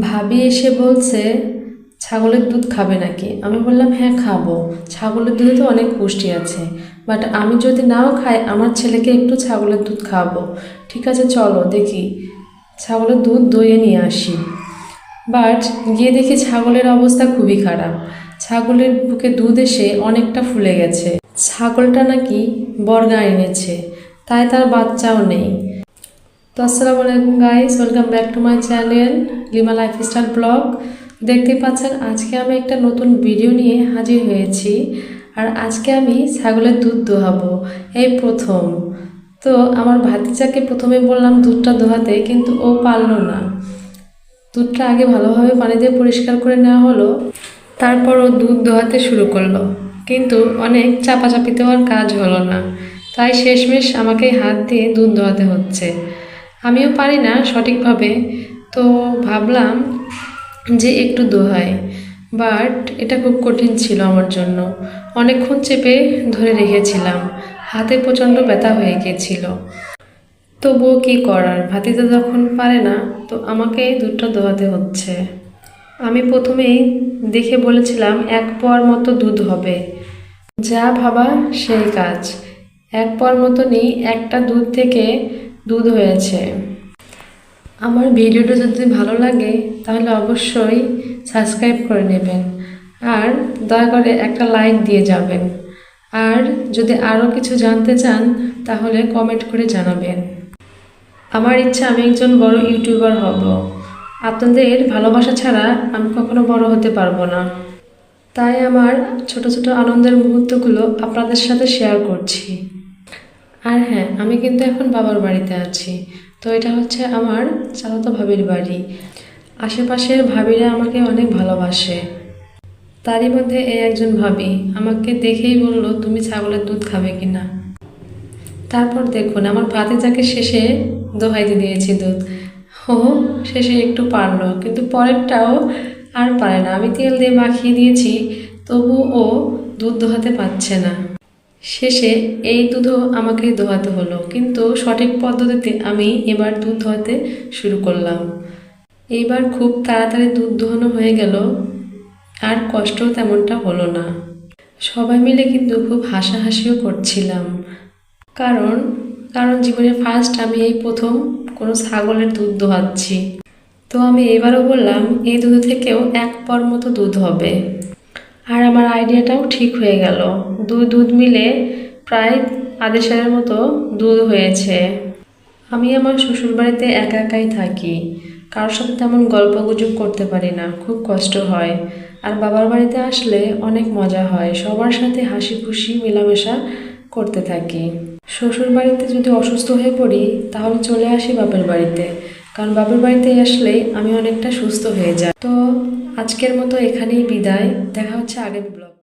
ভাবি এসে বলছে, ছাগলের দুধ খাবে নাকি? আমি বললাম হ্যাঁ খাব। ছাগলের দুধে তো অনেক পুষ্টি আছে। বাট আমি যদি নাও খাই, আমার ছেলেকে একটু ছাগলের দুধ খাব ঠিক আছে, চলো, দেখি। ছাগলের দুধ দইয়ে নিয়ে আসি। বাট গিয়ে দেখি ছাগলের অবস্থা খুবই খারাপ। ছাগলের বুকে দুধ এসে অনেকটা ফুলে গেছে। ছাগলটা নাকি বর্গা এনেছে। তাই তার বাচ্চাও নেই। তো আসসালামু আলাইকুম guys welcome back to my channel Lima lifestyle blog দেখতে পাচ্ছেন, আজকে আমি একটা নতুন ভিডিও নিয়ে হাজির হয়েছি। আর আজকে আমি ছাগলের দুধ দোহাবো। এই প্রথম। তো আমার ভাতিজাকে প্রথমে বললাম দুধটা দোহাতে, কিন্তু ও পারল না। দুধটা আগে ভালোভাবে পানি দিয়ে পরিষ্কার করে নেওয়া হলো। তারপর ও দুধ দোহাতে শুরু করল। কিন্তু অনেক চাপাচাপি দেওয়ার কাজ হলো না। তাই শেষমেশ আমাকে হাত দিয়ে দুধ দোহাতে হচ্ছে। আমিও পারি না সঠিকভাবে। তো ভাবলাম যে একটু দোহাই। বাট এটা খুব কঠিন ছিল আমার জন্য। অনেকক্ষণ চেপে ধরে রেখেছিলাম। হাতে প্রচণ্ড ব্যথা হয়ে গিয়েছিল তবুও কী করার? ভাতিজা যখন পারে না, তো আমাকে দুধটা দোয়াতে হচ্ছে। আমি প্রথমেই দেখে বলেছিলাম, এক পোয়ার মতো দুধ হবে। যা ভাবা সেই কাজ। এক পোয়ার মতনই একটা দুধ থেকে দুধ হয়েছে। আমার ভিডিওটা যদি ভালো লাগে, তাহলে অবশ্যই সাবস্ক্রাইব করে নেবেন। আর দয়া করে একটা লাইক দিয়ে যাবেন। আর যদি আরও কিছু জানতে চান, তাহলে কমেন্ট করে জানাবেন। আমার ইচ্ছা, আমি একজন বড় ইউটিউবার হব। আপনাদের ভালোবাসা ছাড়া আমি কখনো বড় হতে পারব না। তাই আমার ছোট ছোট আনন্দের মুহূর্তগুলো আপনাদের সাথে শেয়ার করছি। আর হ্যাঁ আমি কিন্তু এখন বাবার বাড়িতে আছি। তো এটা হচ্ছে আমার চালাতো ভাবির বাড়ি। আশেপাশের ভাবিরা আমাকে অনেক ভালোবাসে। তারই মধ্যে এই একজন ভাবি আমাকে দেখেই বলল, তুমি ছাগলের দুধ খাবে কিনা? তারপর দেখুন, আমার ভাতিজাকে শেষে দোহাইতে দিয়েছি দুধ। ও শেষে একটু পারল, কিন্তু পরেরটাও আর পারে না। আমি তেল দিয়ে মাখিয়ে দিয়েছি, তবু ও দুধ দোহাতে পারছে না। শেষে এই দুধও আমাকে দোহাতে হলো। কিন্তু সঠিক পদ্ধতিতে আমি এবার দুধ ধোয়াতে শুরু করলাম। এইবার খুব তাড়াতাড়ি দুধ দোহানো হয়ে গেল। আর কষ্টও তেমনটা হলো না। সবাই মিলে কিন্তু খুব হাসাহাসিও করছিলাম। কারণ কারণ জীবনে ফার্স্ট আমি এই প্রথম কোনো ছাগলের দুধ দোহাচ্ছি তো আমি এবারও বললাম, এই দুধ থেকেও এক পর মতো দুধ হবে। আর আমার আইডিয়াটাও ঠিক হয়ে গেল। দুই দুধ মিলে প্রায় আদেশের মতো দুধ হয়েছে। আমি আমার শ্বশুরবাড়িতে একা একাই থাকি। কারোর সাথে তেমন গল্প গুজব করতে পারি না, খুব কষ্ট হয়। আর বাবার বাড়িতে আসলে অনেক মজা হয়, সবার সাথে হাসি খুশি মেলামেশা করতে থাকি। শ্বশুর বাড়িতে যদি অসুস্থ হয়ে পড়ি, তাহলে চলে আসি বাপের বাড়িতে। কারণ বাবুর বাড়িতে আসলে আমি অনেকটা সুস্থ হয়ে যাই। তো আজকের মতো এখানেই বিদায়। দেখা হচ্ছে আগের ব্লগ।